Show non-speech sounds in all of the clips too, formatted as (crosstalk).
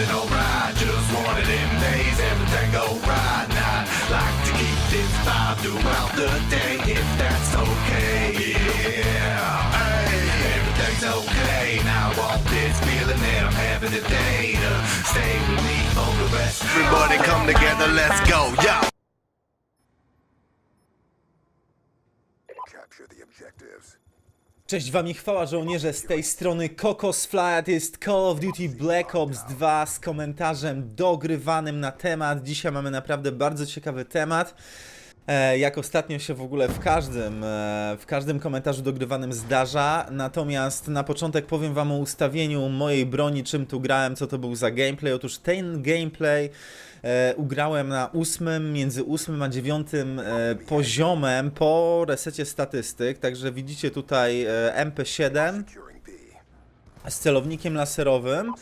feeling alright. Just one of them days, everything go right. And I'd like to keep this vibe throughout the day, if that's okay. Yeah, hey, everything's okay. Now I want this feeling that I'm having today to stay with me for the rest. Everybody come together, let's go, yo. Capture the objectives. Cześć wam i chwała żołnierze z tej strony Kokos Flat jest Call of Duty Black Ops 2 z komentarzem dogrywanym na temat. Dzisiaj mamy naprawdę bardzo ciekawy temat. E, jak ostatnio się w ogóle w każdym, e, w każdym komentarzu dogrywanym zdarza. Natomiast na początek powiem wam o ustawieniu mojej broni, czym tu grałem, co to był za gameplay. Otóż ten gameplay e, ugrałem na ósmym, między ósmym a dziewiątym poziomem po resecie statystyk. Także widzicie tutaj e, MP7 Securing B. z celownikiem laserowym.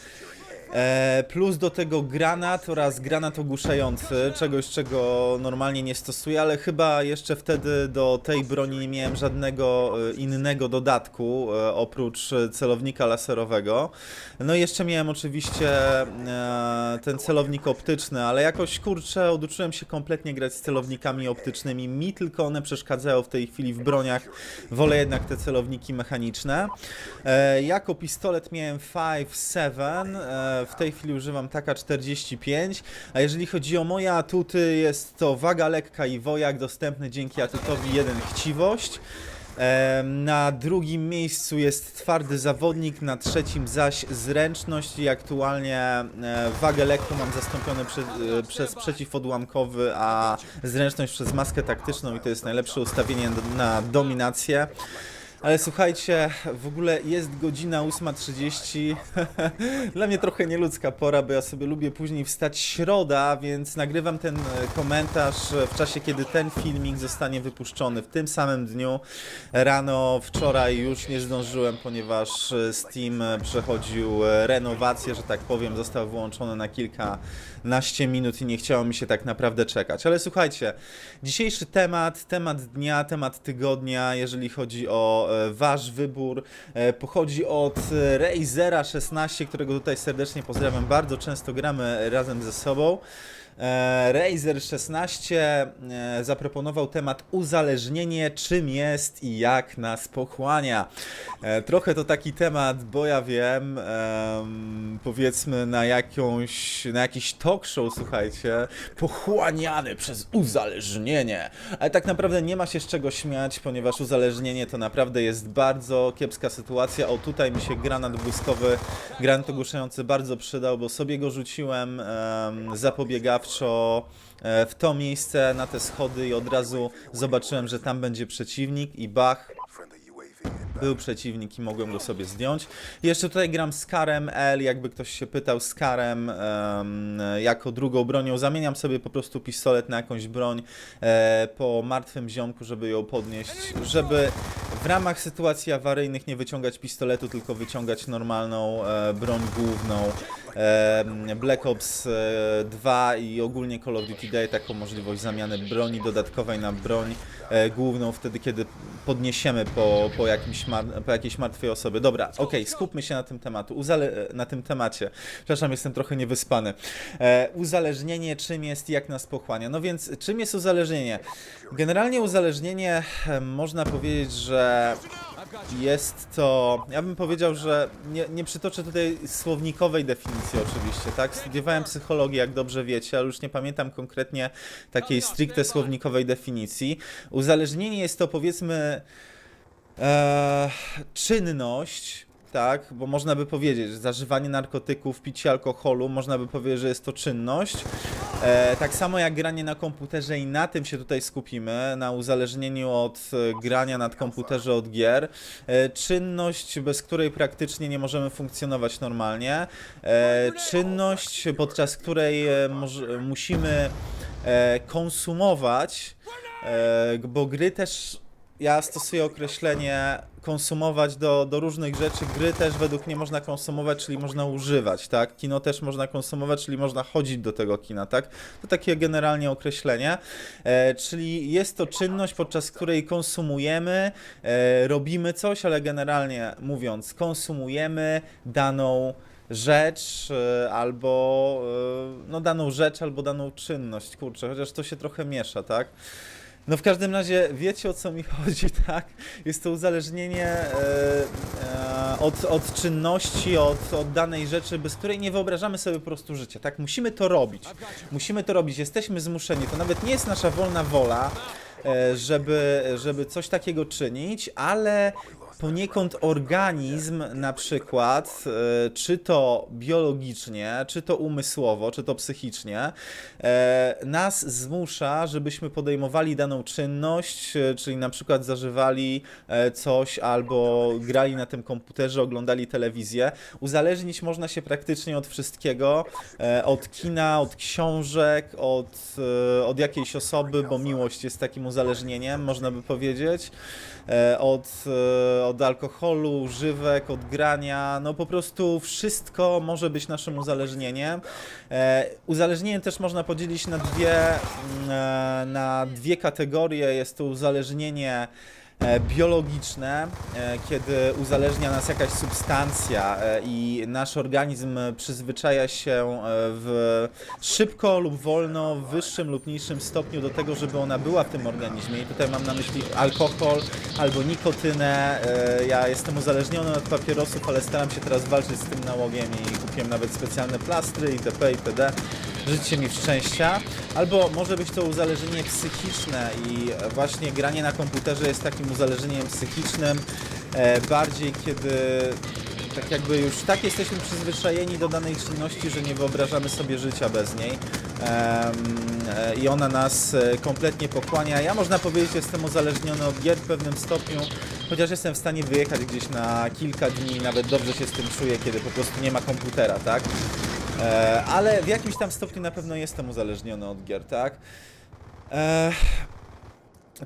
E, plus do tego granat oraz granat ogłuszający, czegoś czego normalnie nie stosuję, ale chyba jeszcze wtedy do tej broni nie miałem żadnego e, innego dodatku e, oprócz celownika laserowego. No i jeszcze miałem oczywiście e, ten celownik optyczny, ale jakoś kurczę oduczyłem się kompletnie grać z celownikami optycznymi. Mi tylko one przeszkadzają w tej chwili w broniach. Wolę jednak te celowniki mechaniczne. E, jako pistolet miałem 5.7, e, w tej chwili używam taka 45, a jeżeli chodzi o moje atuty, jest to waga lekka i wojak dostępny dzięki atutowi 1 chciwość. Na drugim miejscu jest twardy zawodnik, na trzecim zaś zręczność i aktualnie e, wagę lekką mam zastąpione prze, e, przez przeciwodłamkowy, a zręczność przez maskę taktyczną i to jest najlepsze ustawienie na dominację. Ale słuchajcie, w ogóle jest godzina 8.30. (laughs) Dla mnie trochę nieludzka pora, bo ja sobie lubię później wstać środa, więc nagrywam ten e, komentarz e, w czasie, kiedy ten filmik zostanie wypuszczony. W tym samym dniu rano, wczoraj już nie zdążyłem, ponieważ e, Steam przechodził renowację, że tak powiem, został wyłączony na kilkanaście minut i nie chciało mi się tak naprawdę czekać. Ale słuchajcie, dzisiejszy temat, temat dnia, temat tygodnia, jeżeli chodzi o e, wasz wybór, e, pochodzi od Razera 16, którego tutaj serdecznie pozdrawiam. Bardzo często gramy razem ze sobą. E, Razer 16 e, zaproponował temat uzależnienie, czym jest i jak nas pochłania. E, Trochę to taki temat, bo ja wiem, em, powiedzmy na jakąś, na jakiś talk show, słuchajcie, pochłaniany przez uzależnienie. Ale tak naprawdę nie ma się z czego śmiać, ponieważ uzależnienie to naprawdę jest bardzo kiepska sytuacja. O, tutaj mi się granat błyskowy, granat ogłuszający bardzo przydał, bo sobie go rzuciłem em, zapobiegawczo e, w to miejsce, na te schody i od razu zobaczyłem, że tam będzie przeciwnik i bach, był przeciwnik i mogłem go sobie zdjąć. Jeszcze tutaj gram z Karem L, jakby ktoś się pytał, z Karem em, jako drugą bronią. Zamieniam sobie po prostu pistolet na jakąś broń e, po martwym ziomku, żeby ją podnieść, żeby w ramach sytuacji awaryjnych nie wyciągać pistoletu, tylko wyciągać normalną e, broń główną. E, Black Ops e, 2 i ogólnie Call of Duty daje taką możliwość zamiany broni dodatkowej na broń e, główną wtedy, kiedy podniesiemy po, po, jakimś po jakiejś martwej osobie. Dobra, okej, skupmy się na tym tematu, uzale, na tym temacie. Przepraszam, jestem trochę niewyspany. E, uzależnienie, czym jest i jak nas pochłania. No więc, czym jest uzależnienie? Generalnie uzależnienie, e, można powiedzieć, że jest to, ja bym powiedział, że nie, nie przytoczę tutaj słownikowej definicji oczywiście, tak? Studiowałem psychologię, jak dobrze wiecie, ale już nie pamiętam konkretnie takiej stricte słownikowej definicji. Uzależnienie jest to powiedzmy e, czynność, tak, bo można by powiedzieć, że zażywanie narkotyków, picie alkoholu, można by powiedzieć, że jest to czynność. E, tak samo jak granie na komputerze i na tym się tutaj skupimy, na uzależnieniu od e, grania nad komputerze od gier. E, czynność, bez której praktycznie nie możemy funkcjonować normalnie. E, czynność, podczas której e, musimy e, konsumować, e, bo gry też ja stosuję określenie konsumować do, do różnych rzeczy. Gry też według mnie można konsumować, czyli można używać, tak? Kino też można konsumować, czyli można chodzić do tego kina, tak? To takie generalnie określenie. E, czyli jest to czynność, podczas której konsumujemy, e, robimy coś, ale generalnie mówiąc, konsumujemy daną rzecz e, albo e, no daną rzecz albo daną czynność, kurczę, chociaż to się trochę miesza, tak? No w każdym razie wiecie o co mi (laughs) chodzi, tak? Jest to uzależnienie e, e, od, od czynności, od, od danej rzeczy, bez której nie wyobrażamy sobie po prostu życia, tak? Musimy to robić. Musimy to robić, jesteśmy zmuszeni. To nawet nie jest nasza wolna wola, e, żeby, żeby coś takiego czynić, ale poniekąd organizm na przykład, e, czy to biologicznie, czy to umysłowo, czy to psychicznie, e, nas zmusza, żebyśmy podejmowali daną czynność, e, czyli na przykład zażywali coś albo grali na tym komputerze, oglądali telewizję. Uzależnić można się praktycznie od wszystkiego, od kina, od książek, od, od jakiejś osoby, bo miłość jest takim uzależnieniem, można by powiedzieć od, od alkoholu, używek, od grania, no po prostu wszystko może być naszym uzależnieniem. E, Uzależnienie też można podzielić na dwie, mm, e, na dwie kategorie. Jest to uzależnienie biologiczne, e, kiedy uzależnia nas jakaś substancja e, i nasz organizm przyzwyczaja się e, w szybko lub wolno, w wyższym lub niższym stopniu do tego, żeby ona była w tym organizmie. I tutaj mam na myśli alkohol albo nikotynę. E, Ja jestem uzależniony od papierosów, ale staram się teraz walczyć z tym nałogiem i kupiłem nawet specjalne plastry itp. itd. Życie mi szczęścia. Albo może być to uzależnienie psychiczne i właśnie granie na komputerze jest takim uzależnieniem psychicznym. E, bardziej kiedy tak jakby już tak jesteśmy przyzwyczajeni do danej czynności, że nie wyobrażamy sobie życia bez niej. E, I ona nas e, kompletnie pochłania. Ja można powiedzieć, jestem uzależniony od gier w pewnym stopniu, chociaż jestem w stanie wyjechać gdzieś na kilka dni nawet dobrze się z tym czuję, kiedy po prostu nie ma komputera, tak? E, ale w jakimś tam stopniu na pewno jestem uzależniony od gier, tak? E,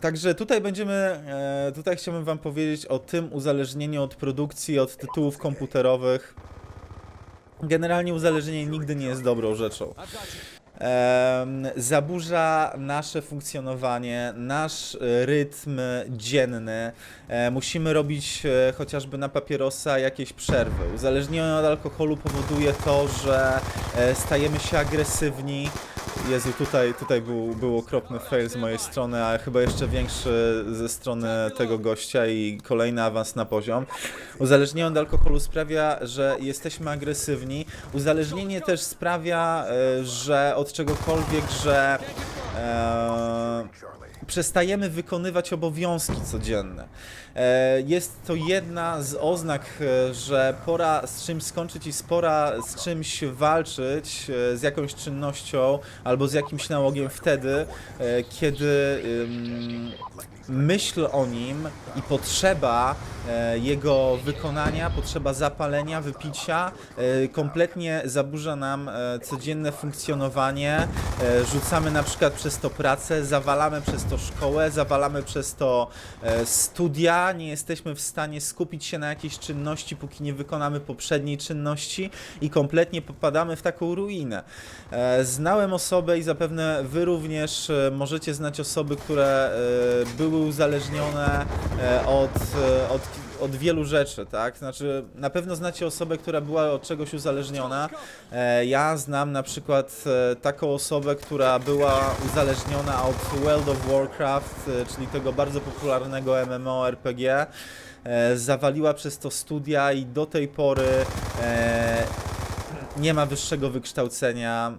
Także tutaj będziemy, e, tutaj chciałbym wam powiedzieć o tym uzależnieniu od produkcji, od tytułów komputerowych. Generalnie uzależnienie nigdy nie jest dobrą rzeczą. Zaburza nasze funkcjonowanie, nasz e, rytm dzienny. E, musimy robić e, chociażby na papierosa jakieś przerwy. Uzależnienie od alkoholu powoduje to, że stajemy się agresywni. Jezu, tutaj, tutaj był, był okropny fail z mojej strony, a chyba jeszcze większy ze strony tego gościa i kolejny awans na poziom. Uzależnienie od alkoholu sprawia, że jesteśmy agresywni. Uzależnienie też sprawia, e, że od czegokolwiek, że e, przestajemy wykonywać obowiązki codzienne. E, Jest to jedna z oznak, e, że pora z czymś skończyć i spora z czymś walczyć, e, z jakąś czynnością albo z jakimś nałogiem wtedy, kiedy myśl o nim i potrzeba e, jego wykonania, potrzeba zapalenia, wypicia e, kompletnie zaburza nam e, codzienne funkcjonowanie. Rzucamy na przykład przez to pracę, zawalamy przez to szkołę, zawalamy przez to studia, nie jesteśmy w stanie skupić się na jakiejś czynności, póki nie wykonamy poprzedniej czynności i kompletnie popadamy w taką ruinę. Znałem osobę i zapewne wy również możecie znać osoby, które e, były uzależnione e, od, e, od, od wielu rzeczy, tak? Znaczy, na pewno znacie osobę, która była od czegoś uzależniona. E, Ja znam na przykład taką osobę, która była uzależniona od World of Warcraft, czyli tego bardzo popularnego MMORPG. Zawaliła przez to studia i do tej pory nie ma wyższego wykształcenia.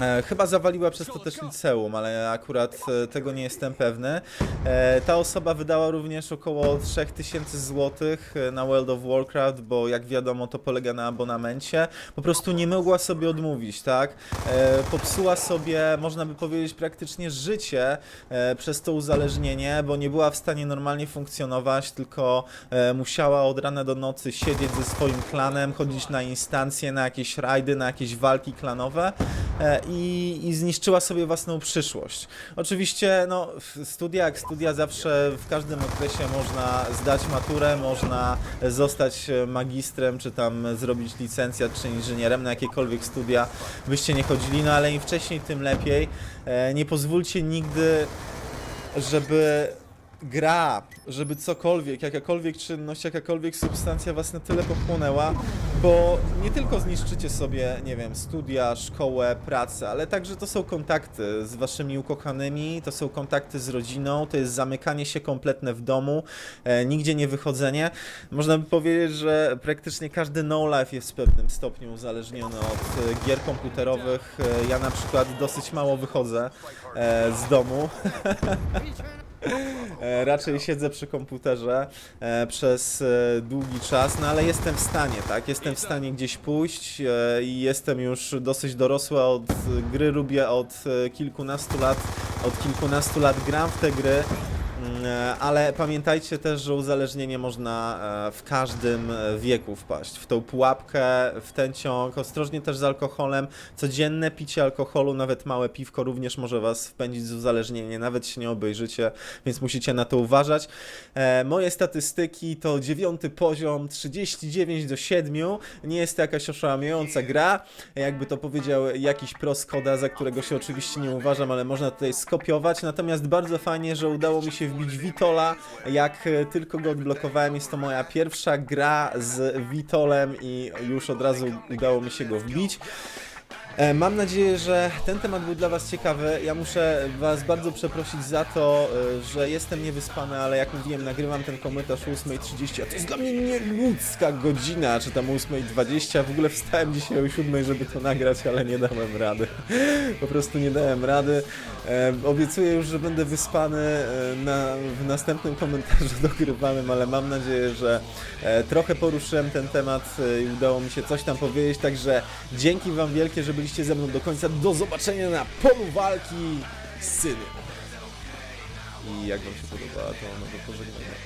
E, chyba zawaliła przez to też liceum, ale akurat e, tego nie jestem pewny. E, ta osoba wydała również około 3000 zł na World of Warcraft, bo jak wiadomo to polega na abonamencie. Po prostu nie mogła sobie odmówić, tak? Popsuła sobie, można by powiedzieć, praktycznie życie przez to uzależnienie, bo nie była w stanie normalnie funkcjonować, tylko musiała od rana do nocy siedzieć ze swoim klanem, chodzić na instancje, na jakieś rajdy, na jakieś walki klanowe i, i zniszczyła sobie własną przyszłość. Oczywiście, no, studia jak studia, zawsze w każdym okresie można zdać maturę, można zostać e, magistrem, czy tam zrobić licencjat, czy inżynierem na jakiekolwiek studia byście nie chodzili, no ale im wcześniej, tym lepiej. E, Nie pozwólcie nigdy, żeby gra, żeby cokolwiek, jakakolwiek czynność, jakakolwiek substancja was na tyle pochłonęła, bo nie tylko zniszczycie sobie, nie wiem, studia, szkołę, pracę, ale także to są kontakty z waszymi ukochanymi, to są kontakty z rodziną, to jest zamykanie się kompletne w domu, e, nigdzie nie wychodzenie. Można by powiedzieć, że praktycznie każdy no-life jest w pewnym stopniu uzależniony od e, gier komputerowych. E, ja na przykład dosyć mało wychodzę e, z domu. (laughs) E, raczej siedzę przy komputerze e, przez e, długi czas, no ale jestem w stanie, tak? Jestem w stanie gdzieś pójść i jestem już dosyć dorosły od gry lubię od kilkunastu lat, od kilkunastu lat gram w te gry. Mm, e, Ale pamiętajcie też, że uzależnienie można e, w każdym e, wieku wpaść. W tą pułapkę, w ten ciąg. Ostrożnie też z alkoholem. Codzienne picie alkoholu, nawet małe piwko również może was wpędzić z uzależnienia. Nawet się nie obejrzycie, więc musicie na to uważać. Moje statystyki to dziewiąty poziom, 39 do 7. Nie jest to jakaś oszałamiająca gra. Jakby to powiedział jakiś proskoda, za którego się oczywiście nie uważam, ale można tutaj skopiować. Natomiast bardzo fajnie, że udało mi się wbić Vitola. Jak e, tylko go odblokowałem, jest to moja pierwsza gra z Vitolem i już od razu udało mi się go wbić. E, Mam nadzieję, że ten temat był dla Was ciekawy. Ja muszę Was bardzo przeprosić za to, e, że jestem niewyspany, ale jak mówiłem, nagrywam ten komentarz o 8.30, a to jest dla mnie nieludzka godzina, czy tam o 8.20. W ogóle wstałem dzisiaj o 7.00, żeby to nagrać, ale nie dałem rady. (laughs) Po prostu nie dałem rady. E, Obiecuję już, że będę wyspany na, w następnym komentarzu (laughs) dogrywanym, ale mam nadzieję, że trochę poruszyłem ten temat i udało mi się coś tam powiedzieć, także dzięki Wam wielkie, że byliście ze mną do końca. Do zobaczenia na polu walki z synem. I jak Wam się podobała, to no do pożegnania.